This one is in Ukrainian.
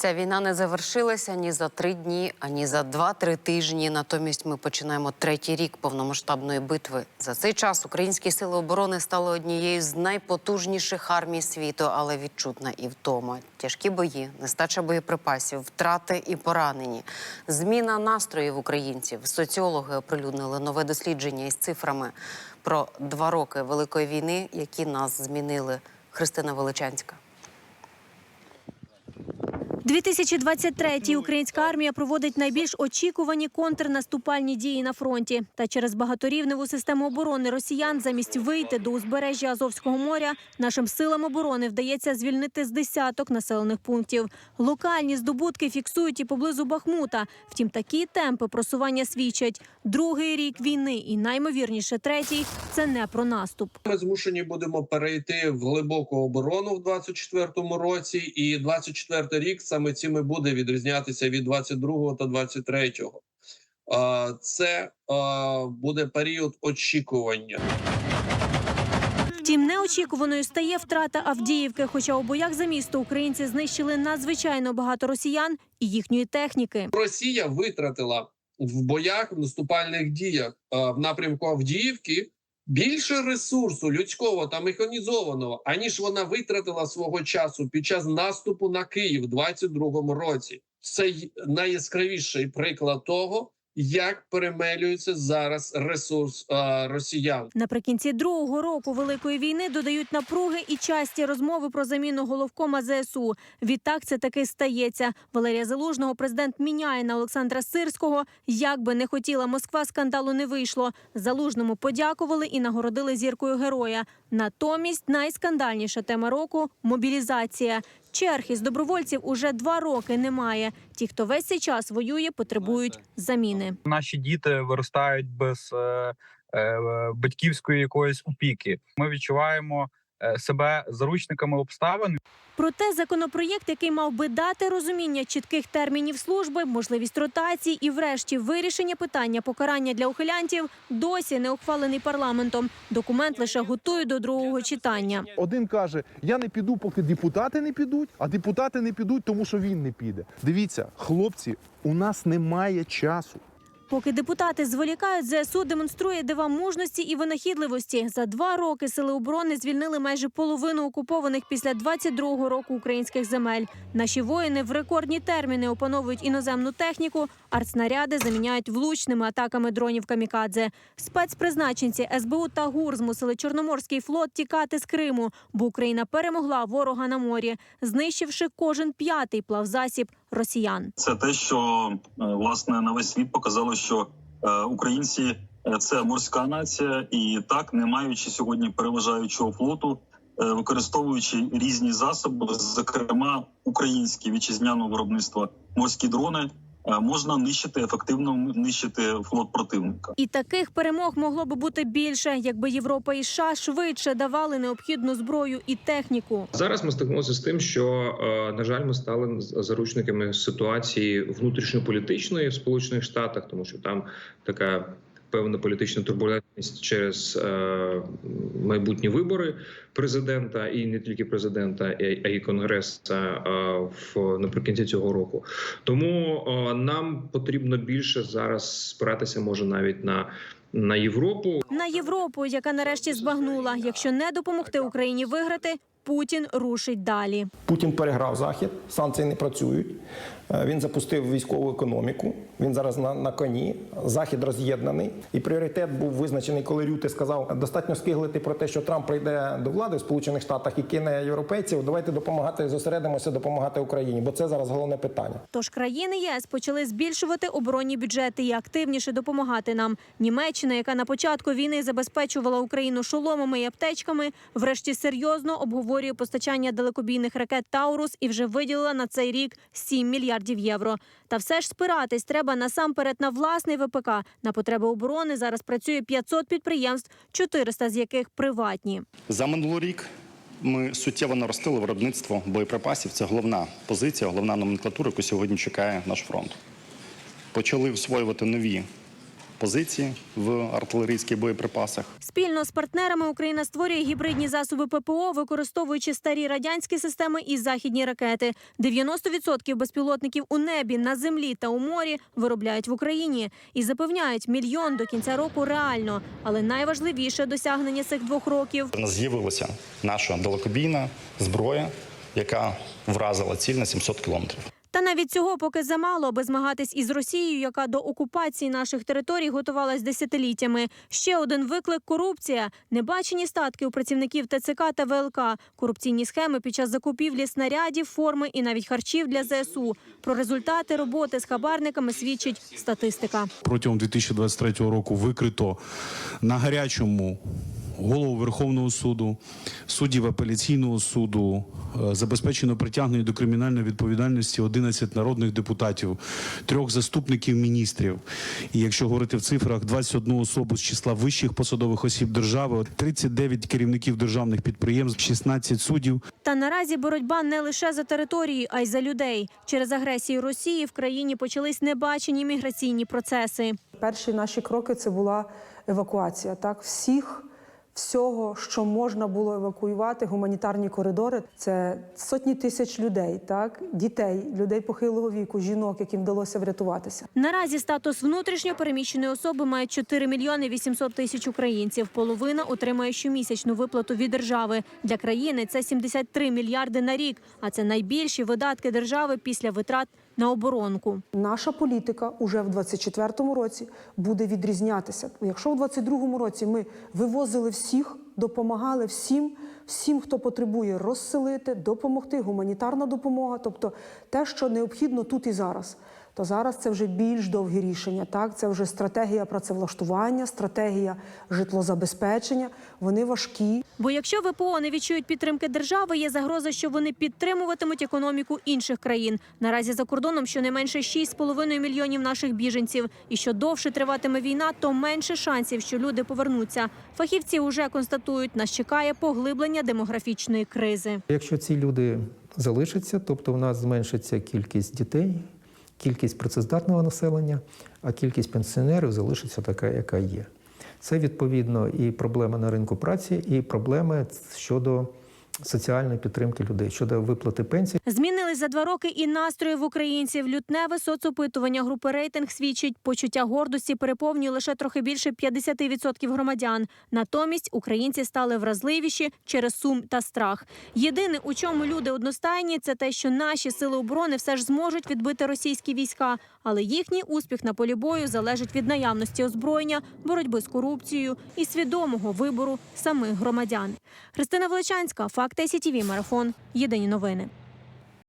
Ця війна не завершилася ні за три дні, ані за два-три тижні. Натомість ми починаємо третій рік повномасштабної битви. За цей час українські сили оборони стали однією з найпотужніших армій світу, але відчутна і втома. Тяжкі бої, нестача боєприпасів, втрати і поранені. Зміна настроїв українців. Соціологи оприлюднили нове дослідження із цифрами про два роки великої війни, які нас змінили. Христина Величанська. 2023-й українська армія проводить найбільш очікувані контрнаступальні дії на фронті. Та через багаторівневу систему оборони росіян замість вийти до узбережжя Азовського моря нашим силам оборони вдається звільнити з десяток населених пунктів. Локальні здобутки фіксують і поблизу Бахмута. Втім, такі темпи просування свідчать. Другий рік війни і наймовірніше третій це не про наступ. Ми змушені будемо перейти в глибоку оборону в 24-му році, і 24-й рік саме цим і буде відрізнятися від 22-го та 23-го. Це буде період очікування. Втім, неочікуваною стає втрата Авдіївки. Хоча у боях за місто українці знищили надзвичайно багато росіян і їхньої техніки. Росія витратила в боях в наступальних діях в напрямку Авдіївки більше ресурсу людського та механізованого, аніж вона витратила свого часу під час наступу на Київ в 22-му році. Це найяскравіший приклад того, як перемелюється зараз ресурс а, росіян. Наприкінці другого року великої війни додають напруги і часті розмови про заміну головкома ЗСУ. Відтак це таки стається. Валерія Залужного президент міняє на Олександра Сирського. Як би не хотіла Москва, скандалу не вийшло. Залужному подякували і нагородили зіркою героя. Натомість найскандальніша тема року мобілізація. Черг із добровольців уже два роки немає. Ті, хто весь цей час воює, потребують заміни. наші діти виростають без е, е, батьківської якоїсь опіки. Ми відчуваємо себе заручниками обставин. Проте законопроєкт, який мав би дати розуміння чітких термінів служби, можливість ротацій і, врешті, вирішення питання покарання для ухилянтів, досі не ухвалений парламентом. Документ лише готують до другого читання. Один каже: Я не піду, поки депутати не підуть, а депутати не підуть, тому що він не піде. Дивіться, хлопці, у нас немає часу. Поки депутати зволікають, ЗСУ демонструє дива мужності і винахідливості. За два роки сили оборони звільнили майже половину окупованих після 22-го року українських земель. Наші воїни в рекордні терміни опановують іноземну техніку, артснаряди заміняють влучними атаками дронів камікадзе. Спецпризначенці СБУ та ГУР змусили Чорноморський флот тікати з Криму, бо Україна перемогла ворога на морі, знищивши кожен п'ятий плавзасіб росіян. це те, що е, власне на весь світ показало, що е, українці е, це морська нація, і так, не маючи сьогодні переважаючого флоту, використовуючи різні засоби, зокрема українські вітчизняного виробництва морські дрони, можна нищити ефективно нищити флот противника. І таких перемог могло би бути більше, якби Європа і США швидше давали необхідну зброю і техніку. Зараз ми стикнулися з тим, що е, на жаль, ми стали заручниками ситуації внутрішньополітичної в Сполучених Штатах, тому що там така певна політична турбулентність через е, майбутні вибори президента і не тільки президента, а й конгреса е, в наприкінці цього року. Тому е, нам потрібно більше зараз спиратися, може навіть на, на Європу. На Європу, яка нарешті збагнула, якщо не допомогти Україні виграти, Путін рушить далі. Путін переграв захід, санкції не працюють. Е, Він запустив військову економіку. Він зараз на, на коні. Захід роз'єднаний. І пріоритет був визначений, коли Рюти сказав: достатньо скиглити про те, що Трамп прийде до влади в Сполучених Штатах і кине європейців. Давайте допомагати, зосередимося, допомагати Україні, бо це зараз головне питання. Тож країни ЄС почали збільшувати оборонні бюджети і активніше допомагати нам. Німеччина, яка на початку війни забезпечувала Україну шоломами і аптечками, врешті серйозно обговорює постачання далекобійних ракет Таурус і вже виділила на цей рік 7 мільярдів євро. Та все ж спиратись треба насамперед на власний ВПК. На потреби оборони зараз працює 500 підприємств, 400 з яких приватні. За минулий рік ми суттєво наростили виробництво боєприпасів. Це головна позиція, головна номенклатура, яку сьогодні чекає наш фронт. Почали освоювати нові позиції в артилерійських боєприпасах. Спільно з партнерами Україна створює гібридні засоби ППО, використовуючи старі радянські системи і західні ракети. 90% безпілотників у небі, на землі та у морі виробляють в Україні і запевняють, мільйон до кінця року реально. Але найважливіше досягнення цих двох років У нас з'явилася наша далекобійна зброя, яка вразила ціль на 700 кілометрів. Та навіть цього поки замало, аби змагатись із Росією, яка до окупації наших територій готувалась десятиліттями. Ще один виклик корупція, небачені статки у працівників ТЦК та ВЛК, корупційні схеми під час закупівлі снарядів, форми і навіть харчів для ЗСУ. Про результати роботи з хабарниками свідчить статистика. протягом 2023 року викрито на гарячому голову Верховного суду, суддів апеляційного суду, е, забезпечено притягнення до кримінальної відповідальності 11 народних депутатів, трьох заступників міністрів. І якщо говорити в цифрах, 21 особу з числа вищих посадових осіб держави, 39 керівників державних підприємств, 16 суддів, Та наразі боротьба не лише за території, а й за людей. Через агресію Росії в країні почались небачені міграційні процеси. Перші наші кроки це була евакуація. Так, всіх, всього, що можна було евакуювати, гуманітарні коридори. Це сотні тисяч людей, так, дітей, людей похилого віку, жінок, яким вдалося врятуватися. Наразі статус внутрішньо переміщеної особи має 4 мільйони 800 тисяч українців. Половина отримає щомісячну виплату від держави. Для країни це 73 мільярди на рік, а це найбільші видатки держави після витрат на оборонку. Наша політика уже в 24-му році буде відрізнятися. Якщо в 22-му році ми вивозили всіх, допомагали всім, всім, хто потребує розселити, допомогти, гуманітарна допомога, тобто те, що необхідно тут і зараз. То зараз це вже більш довгі рішення. Так, це вже стратегія працевлаштування, стратегія житлозабезпечення. Вони важкі. Бо якщо ВПО не відчують підтримки держави, є загроза, що вони підтримуватимуть економіку інших країн. Наразі за кордоном щонайменше 6,5 мільйонів наших біженців. І що довше триватиме війна, то менше шансів, що люди повернуться. Фахівці вже констатують, нас чекає поглиблення демографічної кризи. Якщо ці люди залишаться, тобто в нас зменшиться кількість дітей, кількість працездатного населення, а кількість пенсіонерів залишиться така, яка є. Це відповідно і проблеми на ринку праці, і проблеми щодо соціальної підтримки людей, щодо виплати пенсій. Змінились за два роки і настрої в українців. Лютневе соцопитування групи рейтинг свідчить, почуття гордості переповнює лише трохи більше 50% громадян. Натомість українці стали вразливіші через сум та страх. Єдине, у чому люди одностайні, це те, що наші сили оборони все ж зможуть відбити російські війська, але їхній успіх на полі бою залежить від наявності озброєння, боротьби з корупцією і свідомого вибору самих громадян. Христина Величанська, факти СІТІВІ Марафон. Єдині новини.